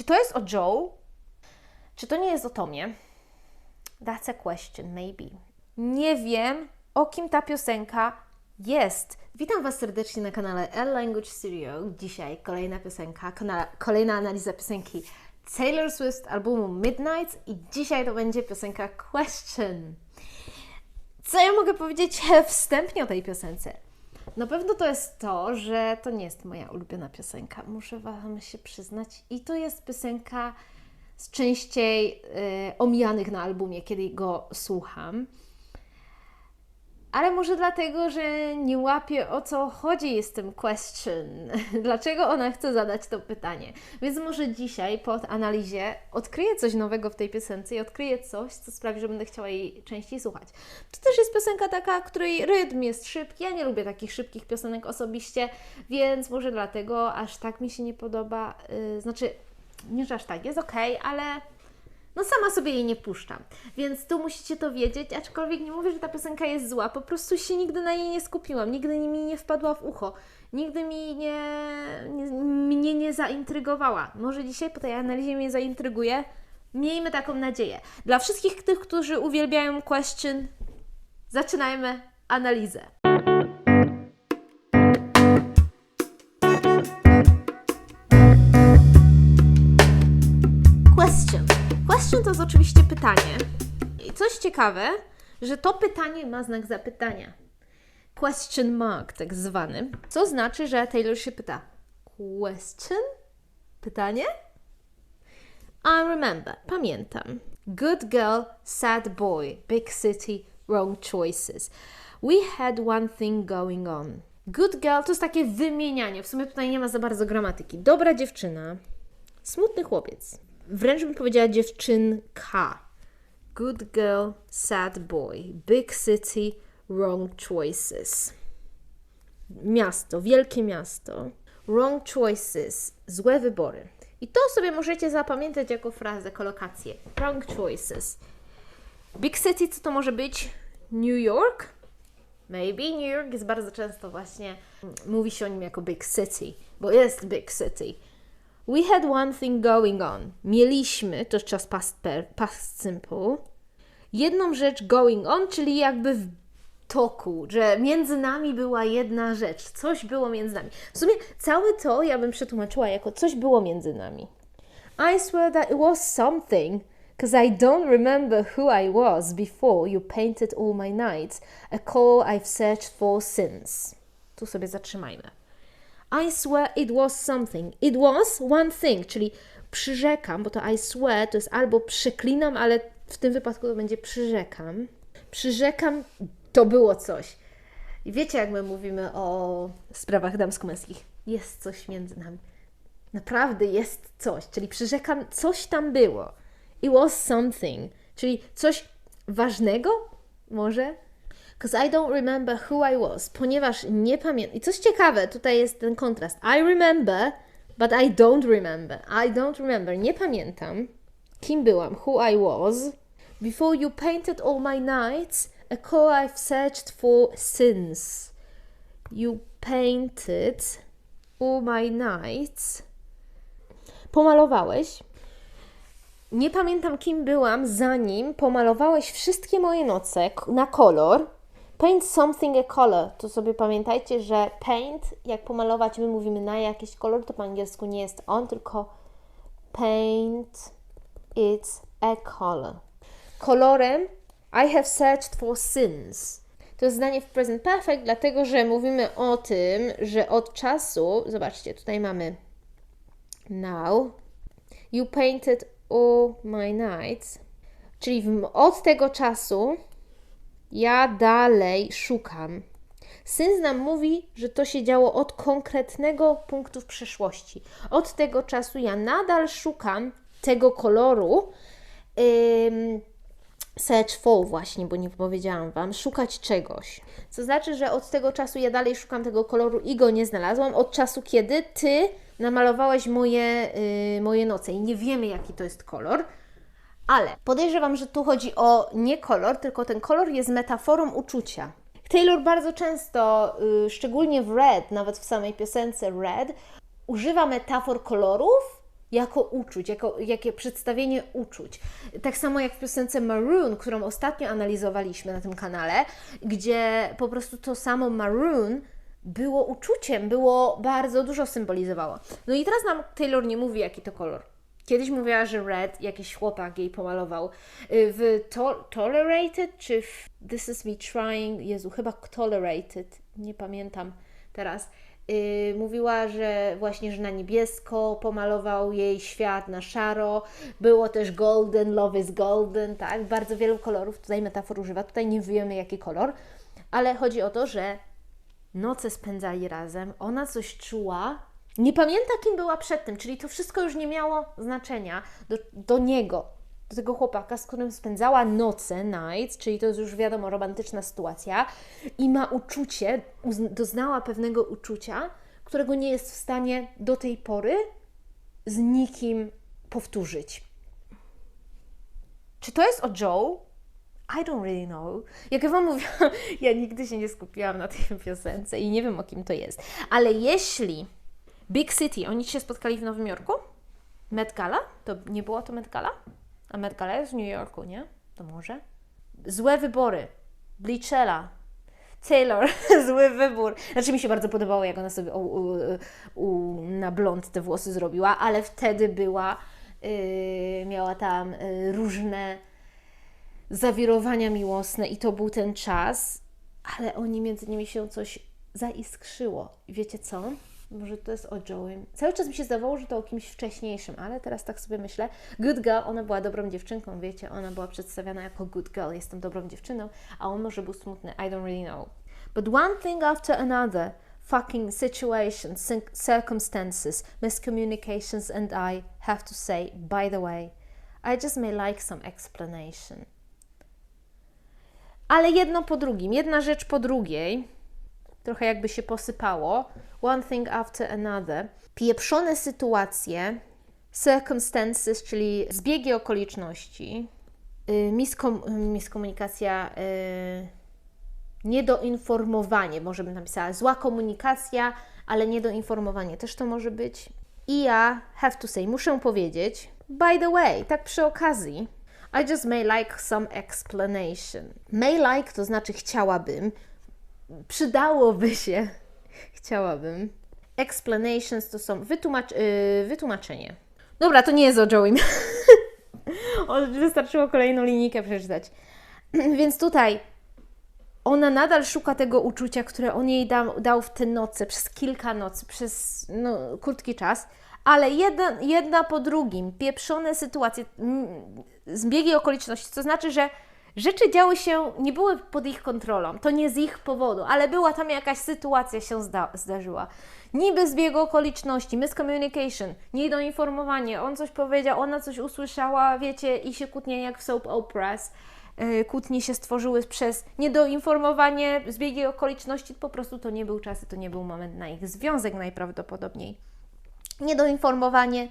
Czy to jest o Joe? Czy to nie jest o Tomie? That's a question, maybe. Nie wiem, o kim ta piosenka jest. Witam Was serdecznie na kanale L Language Studio. Dzisiaj kolejna piosenka, kolejna analiza piosenki Taylor Swift albumu Midnight i dzisiaj to będzie piosenka Question. Co ja mogę powiedzieć wstępnie o tej piosence? Na pewno to jest to, że to nie jest moja ulubiona piosenka. Muszę Wam się przyznać. I to jest piosenka z częściej y, omijanych na albumie, kiedy go słucham. Ale może dlatego, że nie łapię o co chodzi z tym question. Dlaczego ona chce zadać to pytanie? Więc może dzisiaj po analizie odkryję coś nowego w tej piosence i odkryję coś, co sprawi, że będę chciała jej częściej słuchać. To też jest piosenka taka, której rytm jest szybki. Ja nie lubię takich szybkich piosenek osobiście, więc może dlatego aż tak mi się nie podoba. Yy, znaczy, nie że aż tak, jest ok, ale no sama sobie jej nie puszczam. Więc tu musicie to wiedzieć, aczkolwiek nie mówię, że ta piosenka jest zła, po prostu się nigdy na niej nie skupiłam, nigdy mi nie wpadła w ucho, nigdy mi nie, nie, mnie nie zaintrygowała. Może dzisiaj po tej analizie mnie zaintryguje? Miejmy taką nadzieję. Dla wszystkich tych, którzy uwielbiają question, zaczynajmy analizę. Question to jest oczywiście pytanie. I coś ciekawe, że to pytanie ma znak zapytania. Question mark, tak zwany. Co znaczy, że Taylor się pyta. Question? Pytanie? I remember. Pamiętam. Good girl, sad boy, big city, wrong choices. We had one thing going on. Good girl to jest takie wymienianie. W sumie tutaj nie ma za bardzo gramatyki. Dobra dziewczyna, smutny chłopiec wręcz bym powiedziała dziewczynka. Good girl, sad boy. Big city, wrong choices. Miasto, wielkie miasto. Wrong choices, złe wybory. I to sobie możecie zapamiętać jako frazę, kolokację. Wrong choices. Big city, co to może być? New York? Maybe. New York jest bardzo często właśnie, mówi się o nim jako big city, bo jest big city. We had one thing going on. Mieliśmy, to czas past, per, past simple, jedną rzecz going on, czyli jakby w toku, że między nami była jedna rzecz, coś było między nami. W sumie całe to ja bym przetłumaczyła jako coś było między nami. I swear that it was something, because I don't remember who I was before you painted all my nights, a call I've searched for since. Tu sobie zatrzymajmy. I swear it was something. It was one thing, czyli przyrzekam, bo to I swear to jest albo przeklinam, ale w tym wypadku to będzie przyrzekam. Przyrzekam, to było coś. I wiecie, jak my mówimy o sprawach damsko-męskich? Jest coś między nami. Naprawdę jest coś, czyli przyrzekam, coś tam było. It was something, czyli coś ważnego, może? Because I don't remember who I was, ponieważ nie pamiętam. I coś ciekawe, tutaj jest ten kontrast. I remember, but I don't remember. I don't remember, nie pamiętam, kim byłam, who I was. Before you painted all my nights, a call I've searched for since. You painted all my nights. Pomalowałeś. Nie pamiętam, kim byłam, zanim pomalowałeś wszystkie moje noce na kolor Paint something a color. To sobie pamiętajcie, że paint, jak pomalować, my mówimy na jakiś kolor, to po angielsku nie jest on, tylko paint it's a color. Kolorem I have searched for since. To jest zdanie w present perfect, dlatego że mówimy o tym, że od czasu, zobaczcie, tutaj mamy now, you painted all my nights, czyli od tego czasu ja dalej szukam. Syn nam mówi, że to się działo od konkretnego punktu w przeszłości. Od tego czasu ja nadal szukam tego koloru. Ym, search for właśnie, bo nie powiedziałam Wam, szukać czegoś. Co znaczy, że od tego czasu ja dalej szukam tego koloru i go nie znalazłam. Od czasu, kiedy Ty namalowałeś moje, yy, moje noce i nie wiemy, jaki to jest kolor. Ale podejrzewam, że tu chodzi o nie kolor, tylko ten kolor jest metaforą uczucia. Taylor bardzo często, yy, szczególnie w Red, nawet w samej piosence Red, używa metafor kolorów jako uczuć, jako jakie przedstawienie uczuć. Tak samo jak w piosence Maroon, którą ostatnio analizowaliśmy na tym kanale, gdzie po prostu to samo Maroon było uczuciem, było bardzo dużo symbolizowało. No i teraz nam Taylor nie mówi, jaki to kolor. Kiedyś mówiła, że red jakiś chłopak jej pomalował. Y, w to Tolerated czy w This is me trying, Jezu, chyba Tolerated, nie pamiętam teraz. Yy, mówiła, że właśnie, że na niebiesko pomalował jej świat, na szaro. Było też golden, love is golden, tak? Bardzo wielu kolorów tutaj metafor używa. Tutaj nie wiemy jaki kolor, ale chodzi o to, że noce spędzali razem, ona coś czuła, nie pamięta, kim była przedtem, czyli to wszystko już nie miało znaczenia do, do niego, do tego chłopaka, z którym spędzała noce, nights, czyli to jest już wiadomo romantyczna sytuacja i ma uczucie, doznała pewnego uczucia, którego nie jest w stanie do tej pory z nikim powtórzyć. Czy to jest o Joe? I don't really know. Jak ja Wam mówiłam, ja nigdy się nie skupiłam na tej piosence i nie wiem o kim to jest. Ale jeśli Big City, oni się spotkali w Nowym Jorku? Met Gala? To nie było to Met Gala? A Met Gala jest w New Yorku, nie? To może? Złe wybory. Bleachella. Taylor, zły wybór. Znaczy mi się bardzo podobało, jak ona sobie u, u, u, na blond te włosy zrobiła, ale wtedy była, yy, miała tam yy, różne zawirowania miłosne i to był ten czas, ale oni między nimi się coś zaiskrzyło. Wiecie co? Może to jest o Joe'ym. Cały czas mi się zdawało, że to o kimś wcześniejszym, ale teraz tak sobie myślę. Good girl, ona była dobrą dziewczynką, wiecie, ona była przedstawiana jako good girl, jestem dobrą dziewczyną, a on może był smutny, I don't really know. But one thing after another, fucking situations, circumstances, miscommunications, and I have to say, by the way, I just may like some explanation. Ale jedno po drugim, jedna rzecz po drugiej, trochę jakby się posypało. One thing after another. Pieprzone sytuacje, circumstances, czyli zbiegi okoliczności, yy, miskom, miskomunikacja, yy, niedoinformowanie, może bym napisała, zła komunikacja, ale niedoinformowanie też to może być. I ja have to say, muszę powiedzieć, by the way, tak przy okazji, I just may like some explanation. May like to znaczy chciałabym, przydałoby się, chciałabym. Explanations to są wytłumacz, yy, wytłumaczenie. Dobra, to nie jest o Joey. Wystarczyło kolejną linijkę przeczytać. Więc tutaj ona nadal szuka tego uczucia, które on jej dał, dał w te noce, przez kilka nocy, przez no, krótki czas, ale jedna, jedna po drugim, pieprzone sytuacje, zbiegi okoliczności, to znaczy, że rzeczy działy się, nie były pod ich kontrolą, to nie z ich powodu, ale była tam jakaś sytuacja się zda, zdarzyła. Niby zbieg okoliczności, miscommunication, niedoinformowanie, on coś powiedział, ona coś usłyszała, wiecie, i się kłótnie jak w soap operas. Yy, kłótnie się stworzyły przez niedoinformowanie, zbiegi okoliczności, po prostu to nie był czas, to nie był moment na ich związek najprawdopodobniej. Niedoinformowanie,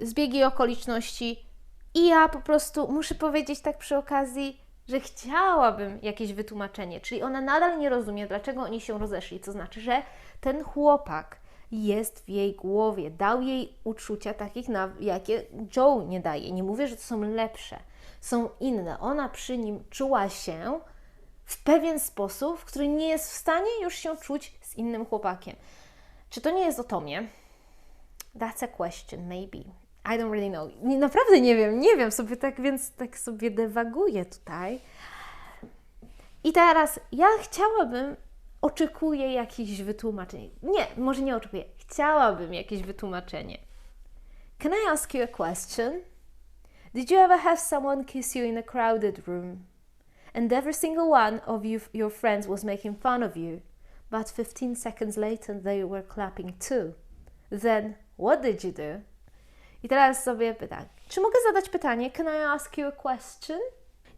zbiegi okoliczności, i ja po prostu muszę powiedzieć tak przy okazji, że chciałabym jakieś wytłumaczenie, czyli ona nadal nie rozumie, dlaczego oni się rozeszli. To znaczy, że ten chłopak jest w jej głowie, dał jej uczucia takich, na, jakie Joe nie daje. Nie mówię, że to są lepsze, są inne. Ona przy nim czuła się w pewien sposób, w który nie jest w stanie już się czuć z innym chłopakiem. Czy to nie jest o Tomie? That's a question, maybe. I don't really know. Nie, naprawdę nie wiem, nie wiem sobie tak, więc tak sobie dewaguję tutaj. I teraz ja chciałabym, oczekuję jakichś wytłumaczeń. Nie, może nie oczekuję. Chciałabym jakieś wytłumaczenie. Can I ask you a question? Did you ever have someone kiss you in a crowded room? And every single one of you, your friends was making fun of you, but 15 seconds later they were clapping too. Then, what did you do? I teraz sobie pytam, czy mogę zadać pytanie? Can I ask you a question?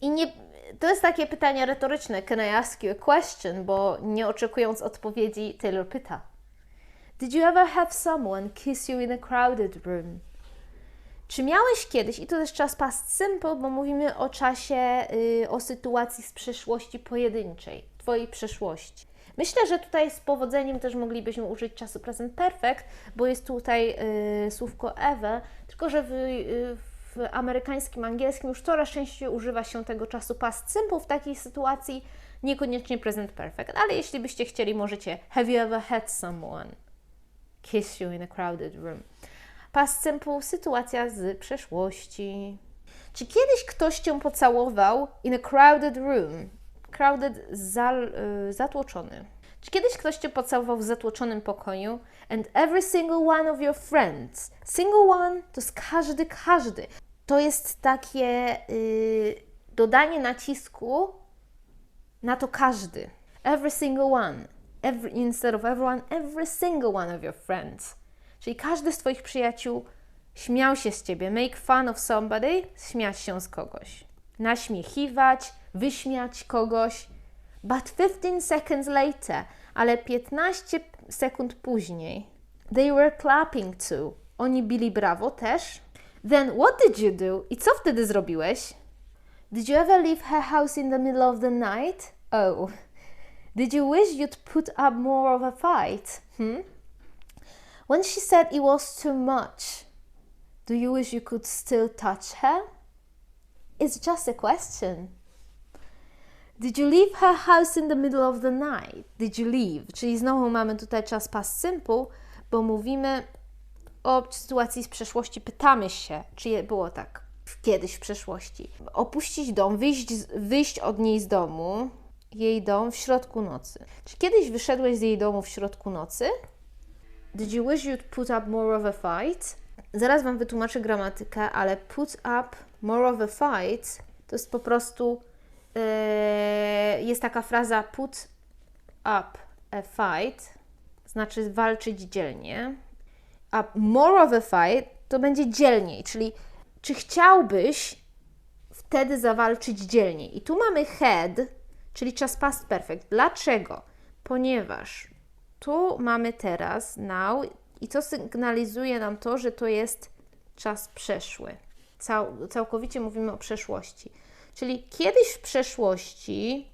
I nie, to jest takie pytanie retoryczne, can I ask you a question, bo nie oczekując odpowiedzi, Taylor pyta. Did you ever have someone kiss you in a crowded room? Czy miałeś kiedyś, i to jest czas past simple, bo mówimy o czasie, yy, o sytuacji z przeszłości pojedynczej, Twojej przeszłości. Myślę, że tutaj z powodzeniem też moglibyśmy użyć czasu present perfect, bo jest tutaj y, słówko ever, tylko że w, y, w amerykańskim angielskim już coraz częściej używa się tego czasu past simple w takiej sytuacji, niekoniecznie present perfect, ale jeśli byście chcieli, możecie have you ever had someone kiss you in a crowded room. Past simple, sytuacja z przeszłości. Czy kiedyś ktoś Cię pocałował in a crowded room? Crowded, zal, y, zatłoczony. Czy kiedyś ktoś Cię pocałował w zatłoczonym pokoju? And every single one of your friends. Single one to jest każdy, każdy. To jest takie y, dodanie nacisku na to każdy. Every single one. Every, instead of everyone, every single one of your friends. Czyli każdy z Twoich przyjaciół śmiał się z Ciebie. Make fun of somebody, śmiać się z kogoś. Naśmiechiwać, wyśmiać kogoś. But 15 seconds later, ale 15 sekund później, they were clapping too. Oni bili brawo też. Then what did you do? I co wtedy zrobiłeś? Did you ever leave her house in the middle of the night? Oh. Did you wish you'd put up more of a fight? Hmm? When she said it was too much, do you wish you could still touch her? It's just a question. Did you leave her house in the middle of the night? Did you leave? Czyli znowu mamy tutaj czas past simple, bo mówimy o sytuacji z przeszłości. Pytamy się, czy było tak kiedyś w przeszłości. Opuścić dom, wyjść, wyjść od niej z domu, jej dom w środku nocy. Czy kiedyś wyszedłeś z jej domu w środku nocy? Did you wish you'd put up more of a fight? Zaraz Wam wytłumaczę gramatykę, ale put up more of a fight to jest po prostu jest taka fraza put up a fight, znaczy walczyć dzielnie, a more of a fight to będzie dzielniej, czyli czy chciałbyś wtedy zawalczyć dzielniej? I tu mamy had, czyli czas past perfect. Dlaczego? Ponieważ tu mamy teraz now i to sygnalizuje nam to, że to jest czas przeszły. Cał, całkowicie mówimy o przeszłości. Czyli kiedyś w przeszłości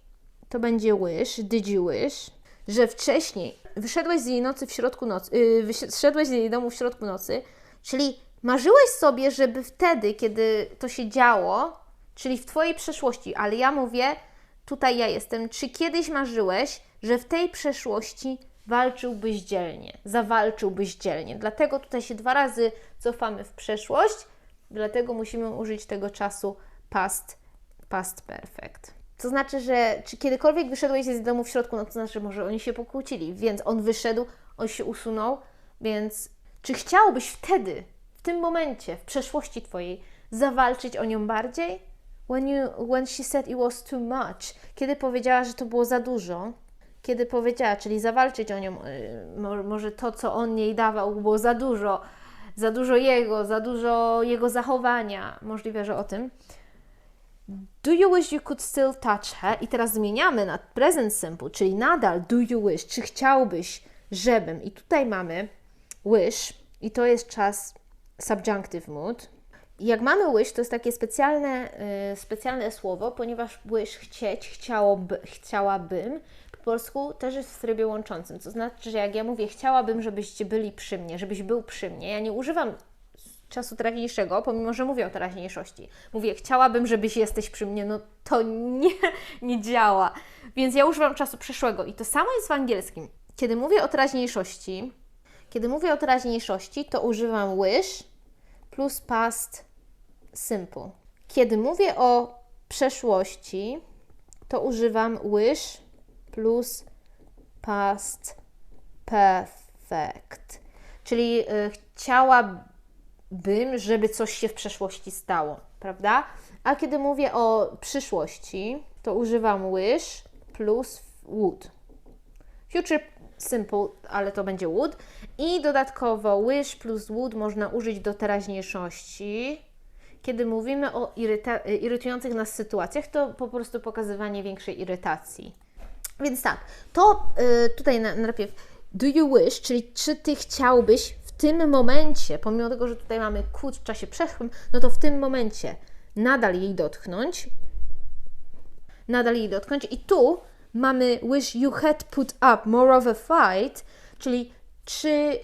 to będzie wish, did you wish, że wcześniej wyszedłeś z jej nocy w środku nocy, yy, wyszedłeś z jej domu w środku nocy, czyli marzyłeś sobie, żeby wtedy, kiedy to się działo, czyli w Twojej przeszłości, ale ja mówię, tutaj ja jestem, czy kiedyś marzyłeś, że w tej przeszłości walczyłbyś dzielnie, zawalczyłbyś dzielnie. Dlatego tutaj się dwa razy cofamy w przeszłość, dlatego musimy użyć tego czasu past, past perfect. To znaczy, że czy kiedykolwiek wyszedłeś z domu w środku, no to znaczy, może oni się pokłócili, więc on wyszedł, on się usunął, więc czy chciałbyś wtedy, w tym momencie, w przeszłości Twojej, zawalczyć o nią bardziej? When, you, when she said it was too much, kiedy powiedziała, że to było za dużo, kiedy powiedziała, czyli zawalczyć o nią, y, mo- może to, co on jej dawał, było za dużo, za dużo jego, za dużo jego zachowania, możliwe, że o tym. Do you wish you could still touch her? I teraz zmieniamy na present simple, czyli nadal do you wish, czy chciałbyś, żebym. I tutaj mamy wish i to jest czas subjunctive mood. I Jak mamy wish, to jest takie specjalne, y, specjalne słowo, ponieważ wish chcieć, chciałoby, chciałabym, po polsku też jest w trybie łączącym. To znaczy, że jak ja mówię chciałabym, żebyście byli przy mnie, żebyś był przy mnie, ja nie używam czasu teraźniejszego, pomimo że mówię o teraźniejszości. Mówię, chciałabym, żebyś jesteś przy mnie, no to nie, nie działa. Więc ja używam czasu przeszłego i to samo jest w angielskim. Kiedy mówię o teraźniejszości, kiedy mówię o teraźniejszości, to używam wish plus past simple. Kiedy mówię o przeszłości, to używam wish plus past perfect. Czyli y, chciałabym, żeby coś się w przeszłości stało, prawda? A kiedy mówię o przyszłości, to używam wish plus would. Future simple, ale to będzie would. I dodatkowo wish plus would można użyć do teraźniejszości. Kiedy mówimy o irytujących nas sytuacjach, to po prostu pokazywanie większej irytacji. Więc tak, to y, tutaj na, najpierw do you wish, czyli czy ty chciałbyś tym momencie, pomimo tego, że tutaj mamy could w czasie przeszłym, no to w tym momencie nadal jej dotknąć, nadal jej dotknąć i tu mamy wish you had put up more of a fight, czyli czy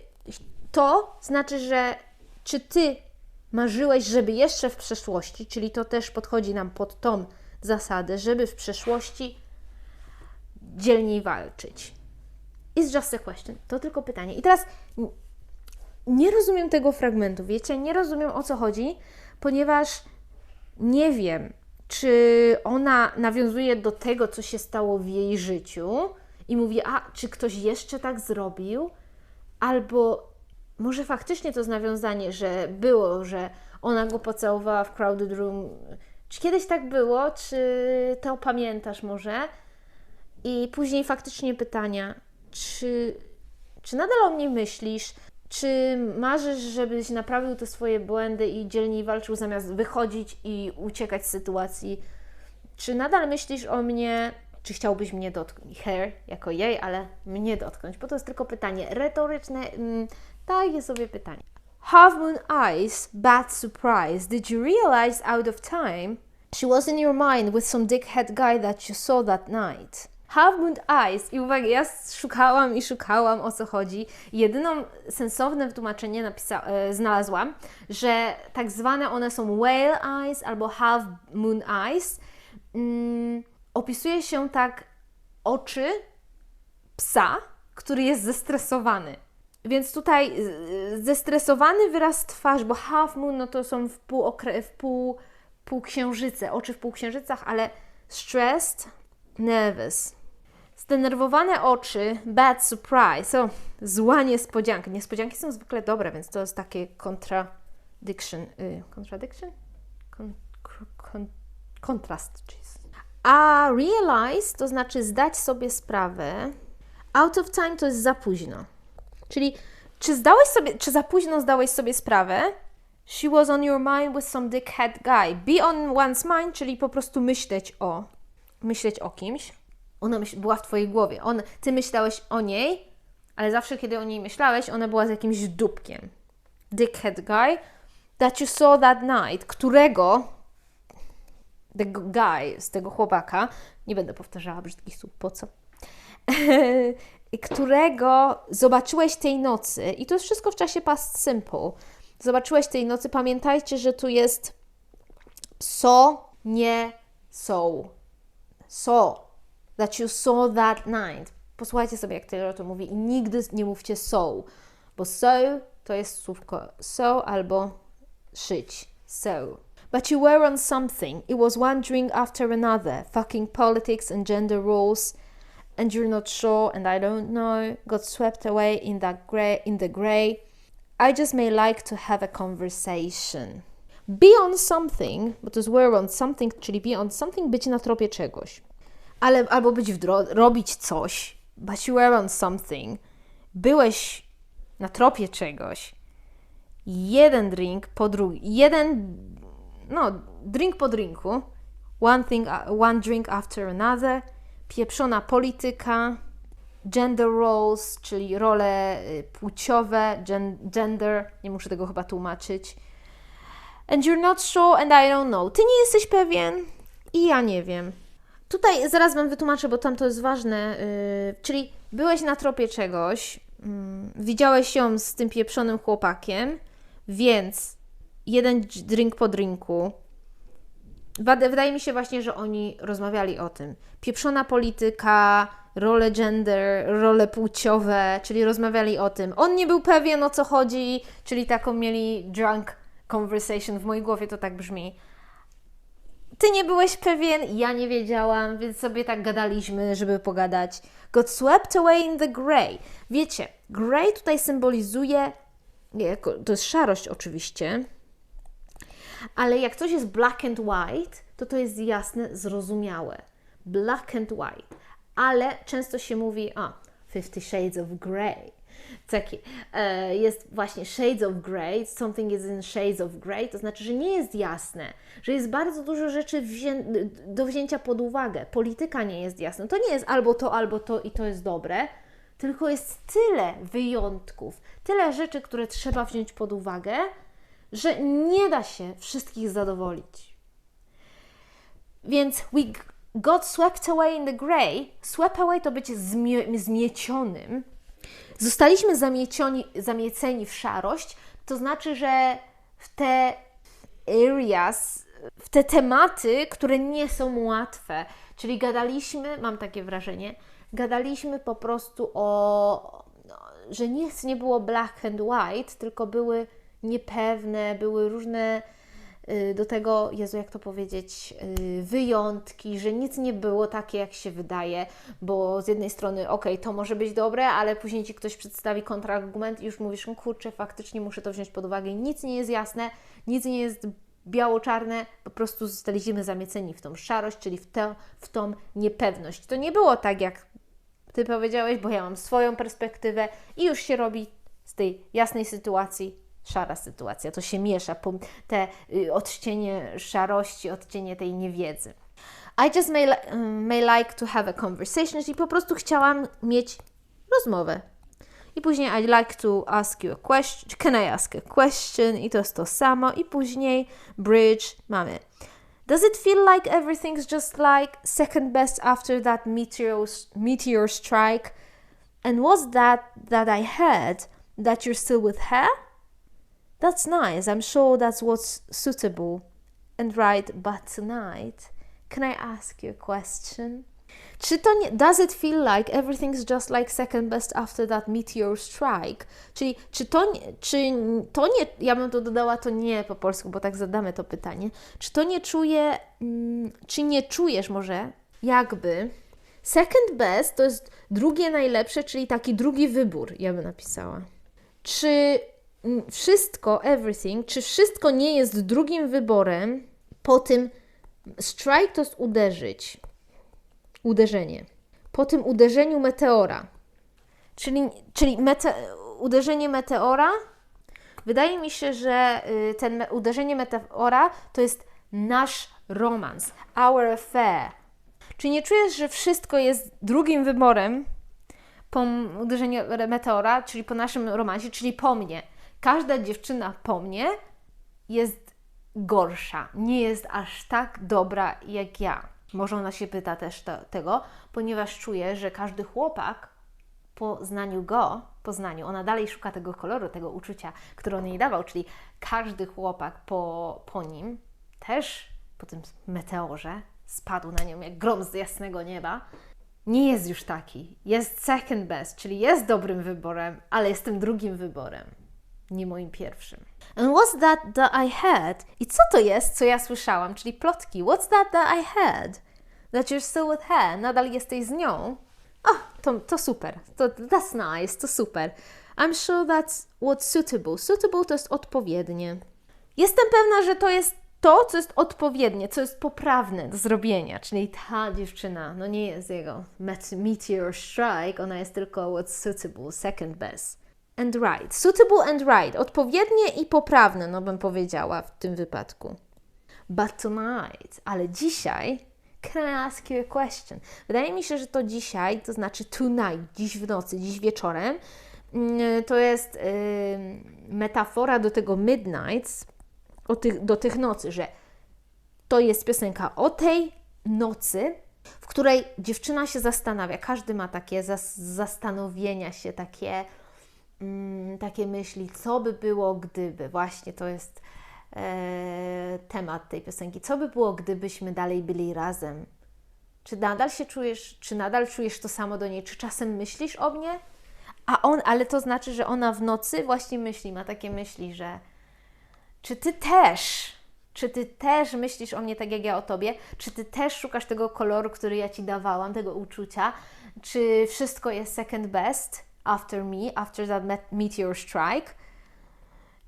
to znaczy, że czy ty marzyłeś, żeby jeszcze w przeszłości, czyli to też podchodzi nam pod tą zasadę, żeby w przeszłości dzielniej walczyć. It's just a question. To tylko pytanie. I teraz nie rozumiem tego fragmentu, wiecie? Nie rozumiem o co chodzi, ponieważ nie wiem, czy ona nawiązuje do tego, co się stało w jej życiu i mówi, a czy ktoś jeszcze tak zrobił, albo może faktycznie to jest nawiązanie, że było, że ona go pocałowała w crowded room. Czy kiedyś tak było? Czy to pamiętasz może? I później faktycznie pytania, czy, czy nadal o mnie myślisz? Czy marzysz, żebyś naprawił te swoje błędy i dzielniej walczył zamiast wychodzić i uciekać z sytuacji? Czy nadal myślisz o mnie, czy chciałbyś mnie dotknąć? Her jako jej, ale mnie dotknąć, bo to jest tylko pytanie retoryczne. Mm, daję sobie pytanie. Half Moon Eyes, bad surprise. Did you realize out of time she was in your mind with some dickhead guy that you saw that night? Half Moon Eyes. I uwaga, ja szukałam i szukałam o co chodzi. Jedyną sensowne wytłumaczenie napisa- e, znalazłam, że tak zwane one są whale eyes albo half moon eyes. Mm, opisuje się tak oczy psa, który jest zestresowany. Więc tutaj zestresowany wyraz twarzy, bo half moon no to są w pół, okre- w pół, półksiężyce, oczy w półksiężycach, ale stressed, nervous. Zdenerwowane oczy, bad surprise, o, zła niespodzianka. Niespodzianki są zwykle dobre, więc to jest takie contradiction. Y, contradiction? Con, con, kontrast. A realize to znaczy zdać sobie sprawę. Out of time to jest za późno. Czyli czy zdałeś sobie, czy za późno zdałeś sobie sprawę? She was on your mind with some dickhead guy. Be on one's mind, czyli po prostu myśleć o, myśleć o kimś. Ona była w Twojej głowie. On, ty myślałeś o niej, ale zawsze, kiedy o niej myślałeś, ona była z jakimś dupkiem. Dickhead guy that you saw that night, którego the guy, z tego chłopaka, nie będę powtarzała brzydkich słów, po co? którego zobaczyłeś tej nocy, i to jest wszystko w czasie past simple. Zobaczyłeś tej nocy, pamiętajcie, że tu jest so, nie so. So. That you saw that night. Posłuchajcie sobie, jak Taylor to mówi i nigdy nie mówcie so, bo so to jest słówko so albo szyć. So. But you were on something. It was one drink after another, fucking politics and gender roles and you're not sure and I don't know, got swept away in that gray in the grey. I just may like to have a conversation. Be on something, bo to jest were on something, czyli be on something, być na tropie czegoś. Ale albo być w drodze, robić coś, but you were on something. Byłeś na tropie czegoś. Jeden drink po drugim, jeden, no, drink po drinku. One thing, one drink after another pieprzona polityka, gender roles, czyli role y, płciowe, gender, nie muszę tego chyba tłumaczyć. And you're not sure and I don't know. Ty nie jesteś pewien i ja nie wiem. Tutaj zaraz Wam wytłumaczę, bo tam to jest ważne. Yy, czyli byłeś na tropie czegoś, yy, widziałeś ją z tym pieprzonym chłopakiem, więc jeden drink po drinku, Wydaje mi się właśnie, że oni rozmawiali o tym. Pieprzona polityka, role gender, role płciowe, czyli rozmawiali o tym. On nie był pewien o co chodzi, czyli taką mieli drunk conversation. W mojej głowie to tak brzmi. Ty nie byłeś pewien, ja nie wiedziałam, więc sobie tak gadaliśmy, żeby pogadać. Got swept away in the grey. Wiecie, grey tutaj symbolizuje, to jest szarość oczywiście, ale jak coś jest black and white, to to jest jasne, zrozumiałe. Black and white. Ale często się mówi, a, Fifty Shades of Grey. Taki, e, jest właśnie Shades of Grey, something is in Shades of Grey, to znaczy, że nie jest jasne, że jest bardzo dużo rzeczy wzię do wzięcia pod uwagę. Polityka nie jest jasna. To nie jest albo to, albo to i to jest dobre, tylko jest tyle wyjątków, tyle rzeczy, które trzeba wziąć pod uwagę, że nie da się wszystkich zadowolić. Więc we got swept away in the grey. Swept away to być zmie zmiecionym. Zostaliśmy zamieceni w szarość, to znaczy, że w te areas, w te tematy, które nie są łatwe. Czyli gadaliśmy, mam takie wrażenie, gadaliśmy po prostu o, że nic nie było black and white, tylko były niepewne, były różne do tego, Jezu, jak to powiedzieć, y, wyjątki, że nic nie było takie, jak się wydaje, bo z jednej strony, ok, to może być dobre, ale później Ci ktoś przedstawi kontrargument i już mówisz, kurczę, faktycznie muszę to wziąć pod uwagę, nic nie jest jasne, nic nie jest biało-czarne, po prostu zostaliśmy zamieceni w tą szarość, czyli w, tę, w tą niepewność. To nie było tak, jak Ty powiedziałeś, bo ja mam swoją perspektywę i już się robi z tej jasnej sytuacji szara sytuacja. To się miesza, te y, odcienie szarości, odcienie tej niewiedzy. I just may, may like to have a conversation, czyli po prostu chciałam mieć rozmowę. I później I'd like to ask you a question. Can I ask a question? I to jest to samo. I później bridge mamy. Does it feel like everything's just like second best after that meteor, meteor strike? And was that that I heard that you're still with her? That's nice. I'm sure that's what's suitable and right. But tonight, can I ask you a question? Czy to nie, does it feel like everything's just like second best after that meteor strike? Czyli czy to, nie, czy to nie, ja bym to dodała to nie po polsku, bo tak zadamy to pytanie. Czy to nie czuje, mm, czy nie czujesz może jakby second best to jest drugie najlepsze, czyli taki drugi wybór, ja bym napisała. Czy wszystko, everything, czy wszystko nie jest drugim wyborem po tym strike to uderzyć, uderzenie. Po tym uderzeniu meteora, czyli, czyli mete, uderzenie meteora, wydaje mi się, że y, ten uderzenie meteora to jest nasz romans, our affair. Czy nie czujesz, że wszystko jest drugim wyborem po uderzeniu meteora, czyli po naszym romansie, czyli po mnie? Każda dziewczyna po mnie jest gorsza, nie jest aż tak dobra jak ja. Może ona się pyta też to, tego, ponieważ czuje, że każdy chłopak po znaniu go, po znaniu, ona dalej szuka tego koloru, tego uczucia, które on jej dawał, czyli każdy chłopak po, po nim też po tym meteorze spadł na nią jak grom z jasnego nieba, nie jest już taki. Jest second best, czyli jest dobrym wyborem, ale jest tym drugim wyborem nie moim pierwszym. And what's that that I had? I co to jest, co ja słyszałam, czyli plotki. What's that that I had? That you're still with her. Nadal jesteś z nią. O, to, to super. To, that's nice, to super. I'm sure that's what's suitable. Suitable to jest odpowiednie. Jestem pewna, że to jest to, co jest odpowiednie, co jest poprawne do zrobienia. Czyli ta dziewczyna, no nie jest jego meteor strike, ona jest tylko what's suitable, second best and right. Suitable and right. Odpowiednie i poprawne, no bym powiedziała w tym wypadku. But tonight, ale dzisiaj, can I ask you a question? Wydaje mi się, że to dzisiaj, to znaczy tonight, dziś w nocy, dziś wieczorem, mm, to jest yy, metafora do tego midnights, tych, do tych nocy, że to jest piosenka o tej nocy, w której dziewczyna się zastanawia. Każdy ma takie zas zastanowienia się, takie takie myśli, co by było, gdyby. Właśnie to jest e, temat tej piosenki. Co by było, gdybyśmy dalej byli razem? Czy nadal się czujesz, czy nadal czujesz to samo do niej? Czy czasem myślisz o mnie? A on, ale to znaczy, że ona w nocy właśnie myśli, ma takie myśli, że czy ty też, czy ty też myślisz o mnie tak jak ja o tobie? Czy ty też szukasz tego koloru, który ja ci dawałam, tego uczucia? Czy wszystko jest second best? After Me, After That Meteor Strike.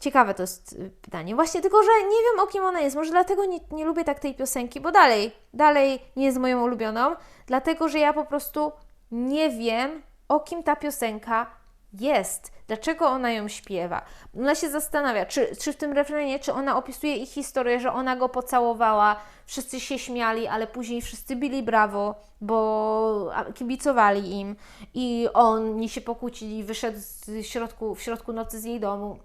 Ciekawe to jest y, pytanie. Właśnie tylko, że nie wiem o kim ona jest. Może dlatego nie, nie lubię tak tej piosenki, bo dalej, dalej nie jest moją ulubioną. Dlatego, że ja po prostu nie wiem o kim ta piosenka jest. Dlaczego ona ją śpiewa? Ona się zastanawia, czy, czy w tym refrenie, czy ona opisuje ich historię, że ona go pocałowała, wszyscy się śmiali, ale później wszyscy bili brawo, bo kibicowali im i oni się pokłócili, wyszedł w środku, w środku nocy z jej domu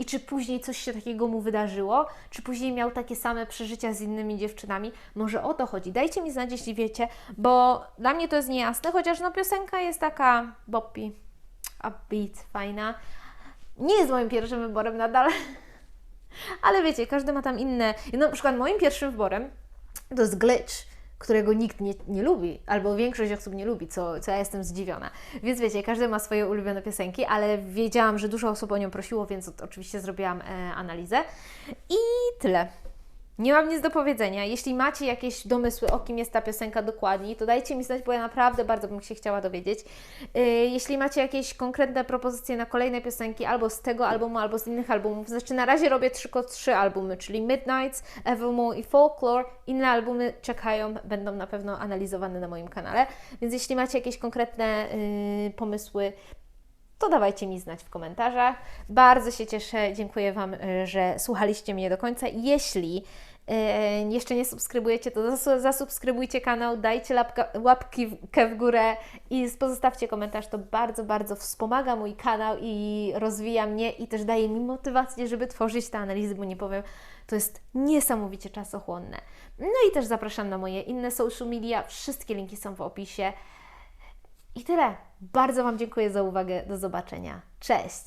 i czy później coś się takiego mu wydarzyło, czy później miał takie same przeżycia z innymi dziewczynami. Może o to chodzi. Dajcie mi znać, jeśli wiecie, bo dla mnie to jest niejasne, chociaż no piosenka jest taka boppy, upbeat, fajna. Nie jest moim pierwszym wyborem nadal, ale wiecie, każdy ma tam inne. No, na przykład moim pierwszym wyborem to jest Glitch, którego nikt nie, nie lubi, albo większość osób nie lubi, co, co ja jestem zdziwiona. Więc wiecie, każdy ma swoje ulubione piosenki, ale wiedziałam, że dużo osób o nią prosiło, więc oczywiście zrobiłam e, analizę. I tyle. Nie mam nic do powiedzenia. Jeśli macie jakieś domysły, o kim jest ta piosenka dokładniej, to dajcie mi znać, bo ja naprawdę bardzo bym się chciała dowiedzieć. Yy, Jeśli macie jakieś konkretne propozycje na kolejne piosenki, albo z tego albumu, albo z innych albumów, znaczy na razie robię tylko trzy albumy, czyli Midnights, Evermore i Folklore. Inne albumy czekają, będą na pewno analizowane na moim kanale. Więc jeśli macie jakieś konkretne yy, pomysły, to dawajcie mi znać w komentarzach. Bardzo się cieszę, dziękuję Wam, y, że słuchaliście mnie do końca. Jeśli y, jeszcze nie subskrybujecie, to zas- zasubskrybujcie kanał, dajcie lapka, łapki w, w górę i pozostawcie komentarz. To bardzo, bardzo wspomaga mój kanał i rozwija mnie i też daje mi motywację, żeby tworzyć te analizy, bo nie powiem, to jest niesamowicie czasochłonne. No i też zapraszam na moje inne social media. Wszystkie linki są w opisie. I tyle. Bardzo Wam dziękuję za uwagę. Do zobaczenia. Cześć!